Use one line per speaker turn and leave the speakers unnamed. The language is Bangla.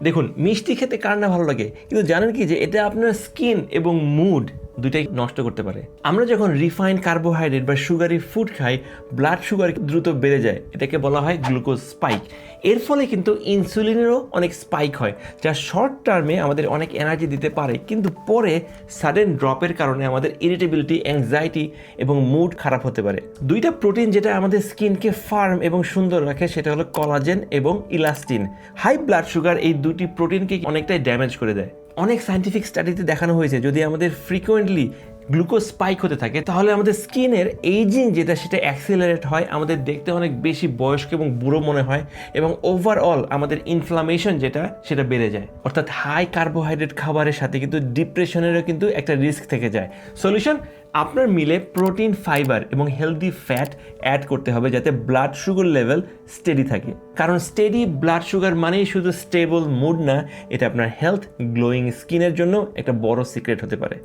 দেখুন, মিষ্টি খেতে কার না ভালো লাগে? কিন্তু জানেন কি যে এটা আপনার স্কিন এবং মুড দুইটাই নষ্ট করতে পারে। আমরা যখন রিফাইন্ড কার্বোহাইড্রেট বা সুগারি ফুড খাই ব্লাড সুগার দ্রুত বেড়ে যায়। এটাকে বলা হয় গ্লুকোজ স্পাইক এর ফলে কিন্তু ইনসুলিনেরও অনেক স্পাইক হয়, যা শর্ট টার্মে আমাদের অনেক এনার্জি দিতে পারে। কিন্তু পরে সাডেন ড্রপের কারণে আমাদের ইরিটেবিলিটি অ্যাংজাইটি এবং মুড খারাপ হতে পারে। দুইটা প্রোটিন যেটা আমাদের স্কিনকে ফার্ম এবং সুন্দর রাখে, সেটা হলো কলাজেন এবং ইলাস্টিন হাই ব্লাড সুগার এই দুটি প্রোটিনকে অনেকটাই ড্যামেজ করে দেয়। অনেক সায়েন্টিফিক স্টাডিতে দেখানো হয়েছে যদি আমাদের ফ্রিকোয়েন্টলি গ্লুকোজ স্পাইক হতে থাকে, তাহলে আমাদের স্কিনের এইজিং যেটা, সেটা অ্যাক্সিলারেট হয়, আমাদের দেখতে অনেক বেশি বয়স্ক এবং বুড়ো মনে হয়, এবং ওভারঅল আমাদের ইনফ্লামেশন যেটা, সেটা বেড়ে যায়। অর্থাৎ হাই কার্বোহাইড্রেট খাবারের সাথে কিন্তু ডিপ্রেশনেরও কিন্তু একটা রিস্ক থেকে যায়। সলিউশন আপনার মিলে প্রোটিন ফাইবার এবং হেলদি ফ্যাট অ্যাড করতে হবে যাতে ব্লাড সুগার লেভেল স্টেডি থাকে। কারণ স্টেডি ব্লাড সুগার মানেই শুধু স্টেবল মুড না, এটা আপনার হেলথ গ্লোয়িং স্কিনের জন্য একটা বড় সিক্রেট হতে পারে।